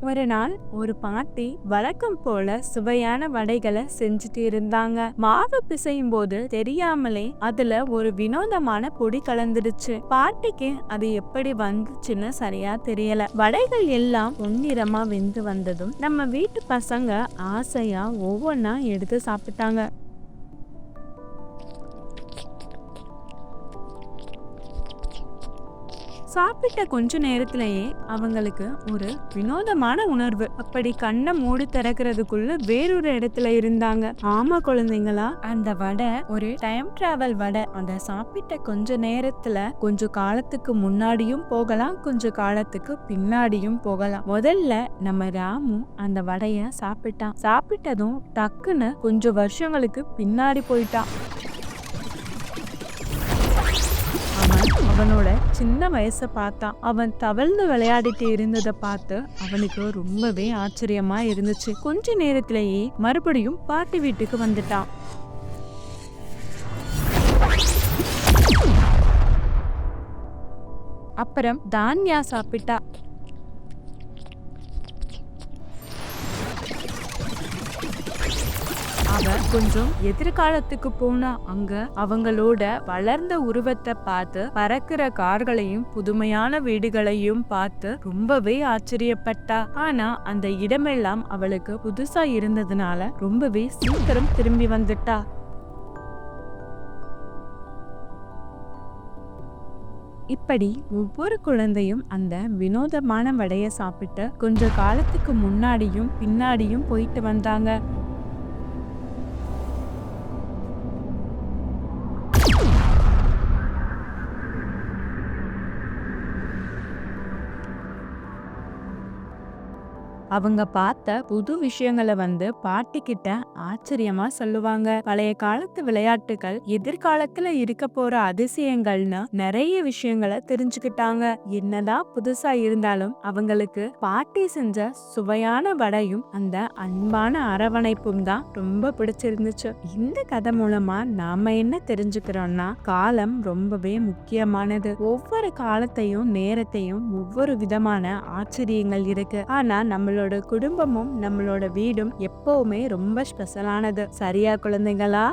ஒரு நாள் ஒரு பாட்டி வழக்கம் போல சுவையான வடைகளை செஞ்சுட்டு இருந்தாங்க. மாவு பிசையும் போது தெரியாமலே அதுல ஒரு வினோதமான பொடி கலந்துடுச்சு. பாட்டிக்கு அது எப்படி வந்துச்சுன்னு சரியா தெரியல. வடைகள் எல்லாம் பொன்னிறமா வெந்து வந்ததும் நம்ம வீட்டு பசங்க ஆசையா ஒவ்வொன்னா எடுத்து சாப்பிட்டாங்க. சாப்பிட்ட கொஞ்ச நேரத்திலேயே அவங்களுக்கு ஒரு வினோதமான உணர்வு. அப்படி கண்ணை மூடி திறக்கிறதுக்குள்ள வேறொரு இடத்துல இருந்தாங்க. ஆமா குழந்தைங்களா அந்த வடை ஒரு டைம் டிராவல் வடை. அதை சாப்பிட்ட கொஞ்ச நேரத்துல கொஞ்ச காலத்துக்கு முன்னாடியும் போகலாம் கொஞ்ச காலத்துக்கு பின்னாடியும் போகலாம். முதல்ல நம்ம ராமு அந்த வடைய சாப்பிட்டான். சாப்பிட்டதும் டக்குன்னு கொஞ்சம் வருஷங்களுக்கு பின்னாடி போயிட்டான். அவனோட சின்ன வயசை பார்த்தான் அவன் தவழ்ந்து விளையாடிட்டு இருந்ததை பார்த்து அவனுக்கு ரொம்பவே ஆச்சரியமா இருந்துச்சு. கொஞ்ச நேரத்திலேயே மறுபடியும் பாட்டி வீட்டுக்கு வந்துட்டான். அப்புறம் தான்யா சாப்பிட்டா. அவ கொஞ்சம் எதிர்காலத்துக்கு போனா அங்க அவங்களோட வளர்ந்த உருவத்தை பார்த்து பறக்கிற கார்களையும் புதுமையான வீடுகளையும் பார்த்து ரொம்பவே ஆச்சரியப்பட்டா. ஆனா அந்த இடமெல்லாம் அவளுக்கு புதுசா இருந்ததுனால ரொம்பவே சீக்கிரம் திரும்பி வந்துட்டா. இப்படி ஒவ்வொரு குழந்தையும் அந்த வினோதமான வடையை சாப்பிட்டு கொஞ்ச காலத்துக்கு முன்னாடியும் பின்னாடியும் போயிட்டு வந்தாங்க. அவங்க பார்த்த புது விஷயங்களை வந்து பாட்டி கிட்ட ஆச்சரியமா சொல்லுவாங்க. பழைய காலத்து விளையாட்டுகள் எதிர்காலத்துல இருக்க போற அதிசயங்கள்னு நிறைய விஷயங்களை தெரிஞ்சுக்கிட்டாங்க. என்னதான் புதுசா இருந்தாலும் அவங்களுக்கு பாட்டி செஞ்ச சுவையான வடையும் அந்த அன்பான அரவணைப்பும் தான் ரொம்ப பிடிச்சிருந்துச்சு. இந்த கதை மூலமா நாம என்ன தெரிஞ்சுக்கிறோம்னா காலம் ரொம்பவே முக்கியமானது. ஒவ்வொரு காலத்தையும் நேரத்தையும் ஒவ்வொரு விதமான ஆச்சரியங்கள் இருக்கு. ஆனா நம்மளோட குடும்பமும் நம்மளோட வீடும் எப்பவுமே ரொம்ப ஸ்பெஷலானது சரியா குழந்தைங்களா